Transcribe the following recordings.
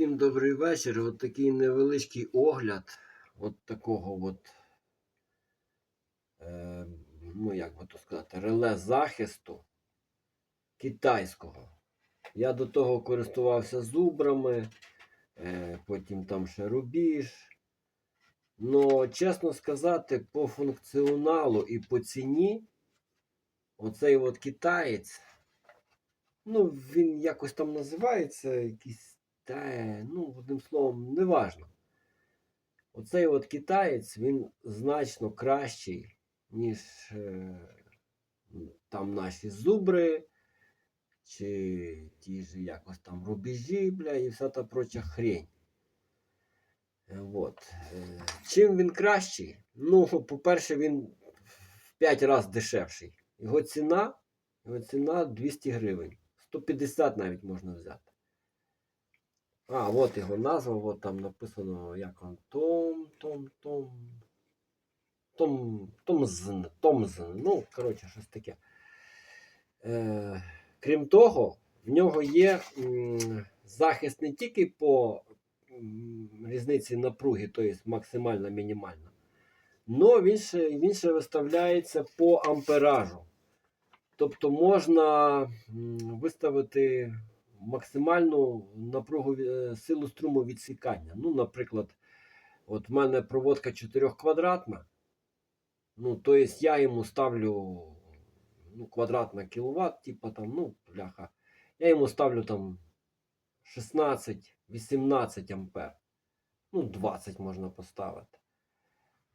Всім добрий вечір. От такий невеличкий огляд от такого от, е, ну як би то сказати, реле захисту китайського. Я до того користувався зубрами, е, потім там ще рубіж. Но, чесно сказати, по функціоналу і по ціні, оцей от китаєць, ну, він якось там називається, якийсь, та, ну, одним словом, неважно. Оцей от китаєць, він значно кращий, ніж е, там наші зубри, чи ті ж якось там рубежі, бля, і вся та проча хрень. Е, От. Е, Чим він кращий? Ну, по-перше, він в 5 разів дешевший. Його ціна, його ціна 200 гривень. 150 навіть можна взяти. А, от його назва, от там написано, як он Том, Том, Том. Том, Томзн, Томзн. Ну, коротше, щось таке. Е, крім того, в нього є м, захист не тільки по м, різниці напруги, тобто максимальна, мінімальна, але він ще, він ще виставляється по амперажу. Тобто можна м, виставити максимальну напругу е, силу струму відсікання. Ну, наприклад, от в мене проводка 4 квадратна. Ну, то есть я йому ставлю ну, квадрат кіловат, типа там, ну, бляха. Я йому ставлю там 16-18 ампер. Ну, 20 можна поставити.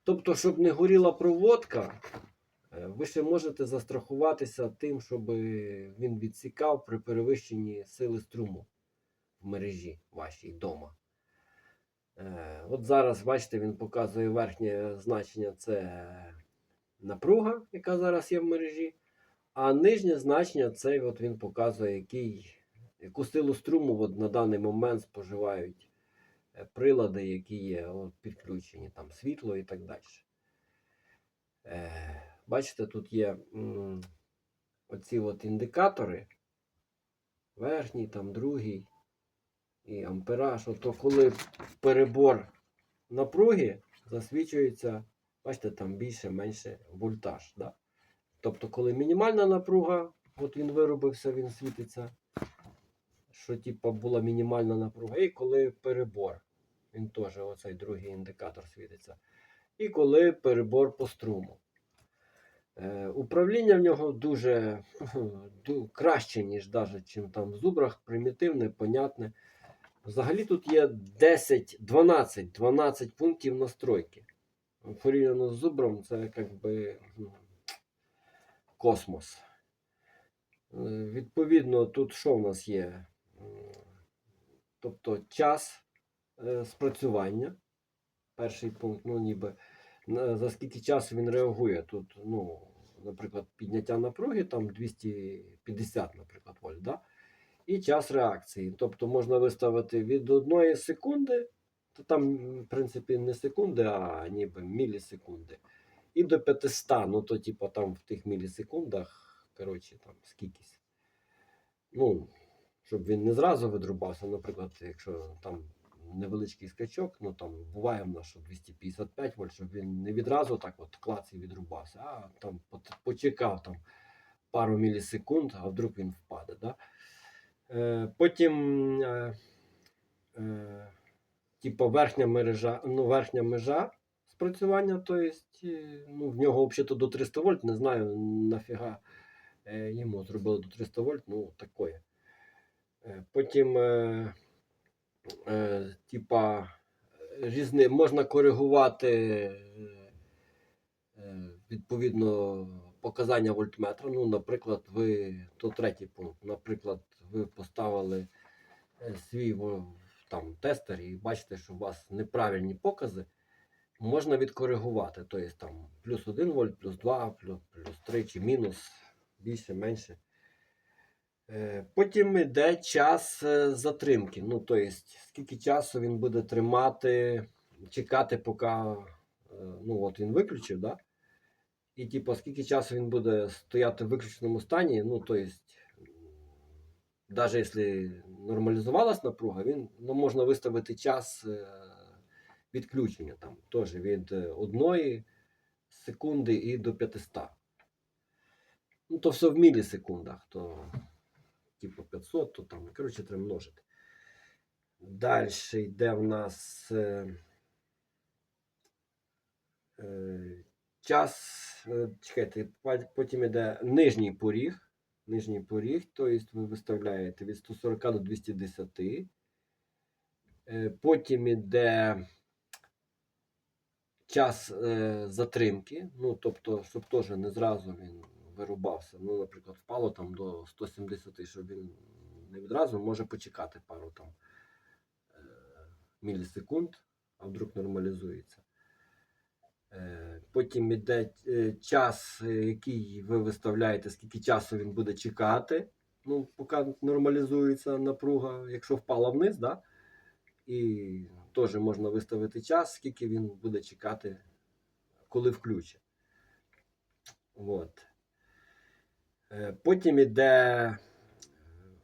Тобто, щоб не горіла проводка, ви ще можете застрахуватися тим, щоб він відсікав при перевищенні сили струму в мережі вашій вдома. Е, От зараз, бачите, він показує верхнє значення це напруга, яка зараз є в мережі. А нижнє значення це от він показує, який, яку силу струму от на даний момент споживають е, прилади, які є от, підключені, там світло і так далі. Бачите, тут є оці от індикатори. Верхній, там другий і ампераж. Ото коли перебор напруги засвічується, бачите, там більше-менше вольтаж. Да? Тобто, коли мінімальна напруга, от він виробився, він світиться, що типа була мінімальна напруга, і коли перебор, він теж оцей другий індикатор світиться. І коли перебор по струму. Е, управління в нього дуже краще, ніж навіть чим там в зубрах, примітивне, понятне. Взагалі тут є 10, 12, 12 пунктів настройки. Порівняно з зубром, це як би ну, космос. Е, Відповідно, тут що в нас є? Тобто час е, спрацювання. Перший пункт, ну ніби за скільки часу він реагує. Тут, ну, наприклад, підняття напруги, там 250, наприклад, вольт. Да? і час реакції. Тобто можна виставити від 1 секунди, то там, в принципі, не секунди, а ніби мілісекунди. І до 500, ну то, типу, там в тих мілісекундах, коротше, там скількись. Ну, щоб він не зразу видрубався, наприклад, якщо там невеличкий скачок, ну там буває в нас, що 255 вольт, щоб він не відразу так от клац і відрубався, а там почекав там пару мілісекунд, а вдруг він впаде. Да? Е, Потім, е, е, типу, верхня мережа, ну, верхня межа спрацювання, то есть, ну, в нього взагалі до 300 вольт, не знаю нафіга е, йому зробили до 300 вольт, ну, такое. Е, Потім, е, е, типа, різни, можна коригувати е, відповідно показання вольтметра. Ну, наприклад, ви то третій пункт. Наприклад, ви поставили е, свій там тестер і бачите, що у вас неправильні покази. Можна відкоригувати. Тобто там плюс 1 вольт, плюс 2, плюс, плюс 3 чи мінус, більше, менше. Е, Потім йде час е, затримки. Ну, тобто, скільки часу він буде тримати, чекати, поки е, ну, от він виключив, да? І типу, скільки часу він буде стояти в виключеному стані, ну, тобто, навіть якщо нормалізувалась напруга, він, ну, можна виставити час відключення там, теж від 1 секунди і до 500. Ну, то все в мілісекундах, то типу 500, то там, коротше, треба множити. Далі йде в нас е, е, час, е, чекайте, потім йде нижній поріг. Нижній поріг, тобто ви виставляєте від 140 до 210. Е, Потім йде час е, затримки. Ну, тобто, щоб теж не зразу він вирубався. Ну, наприклад, впало там до 170, щоб він не відразу може почекати пару там е, мілісекунд, а вдруг нормалізується. Е, Потім йде е, час, який ви виставляєте, скільки часу він буде чекати. Ну, поки нормалізується напруга, якщо впала вниз, да? і теж можна виставити час, скільки він буде чекати, коли включить. Е, Потім йде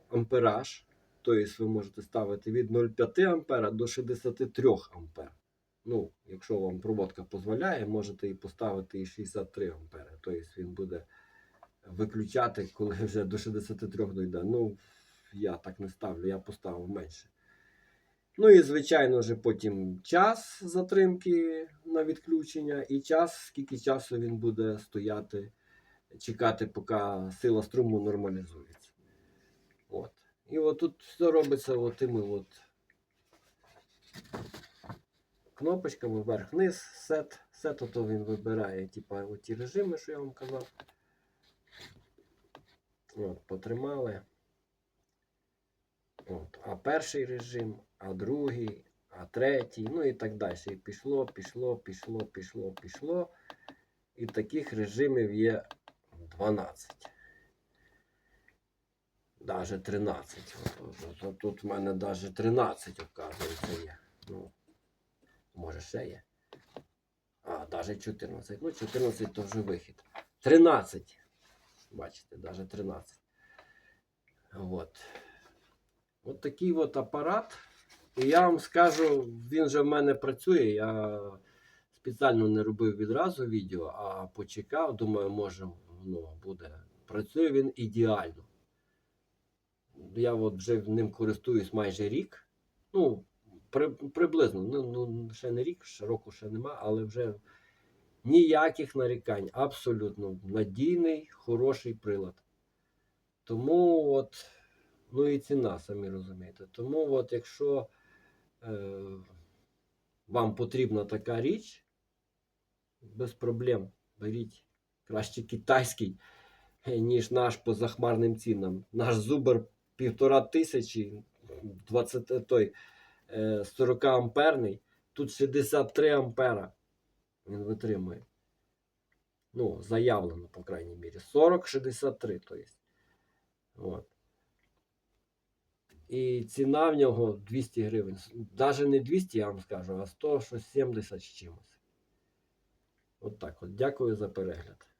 ампераж. Тобто ви можете ставити від 0,5 ампера до 63 ампер. Ну, якщо вам проводка дозволяє, можете і поставити і 63 ампери. Тобто він буде виключати, коли вже до 63 дойде. Ну, я так не ставлю, я поставив менше. Ну і, звичайно вже потім час затримки на відключення і час, скільки часу він буде стояти, чекати, поки сила струму нормалізується. От. І от тут все робиться отими от кнопочками вверх-вниз, сет. Сет, то він вибирає типа, оті режими, що я вам казав. От, потримали. От, а перший режим, а другий, а третій, ну і так далі. І пішло, пішло, пішло, пішло, пішло. І таких режимів є 12. Даже 13. От, тут в мене навіть 13, оказується, є. Ну, може ще є. А, навіть 14. Ну, 14 то вже вихід. 13. Бачите, навіть 13. От. От такий от апарат. І я вам скажу, він же в мене працює. Я спеціально не робив відразу відео, а почекав. Думаю, може воно буде. Працює він ідеально. Я от вже ним користуюсь майже рік. Ну, при, приблизно. Ну, ну, ще не рік, ще року ще нема, але вже ніяких нарікань. Абсолютно надійний, хороший прилад. Тому от. Ну і ціна, самі розумієте. Тому, от, якщо е, вам потрібна така річ, без проблем беріть краще китайський, е, ніж наш по захмарним цінам. Наш зубр півтора тисячі, 20, той, е, 40 амперний, тут 63 ампера він витримує. Ну, заявлено, по крайній мірі. 40-63, то є. От. І ціна в нього 200 гривень. Навіть не 200, я вам скажу, а 100, щось 70 з чимось. От так от. Дякую за перегляд.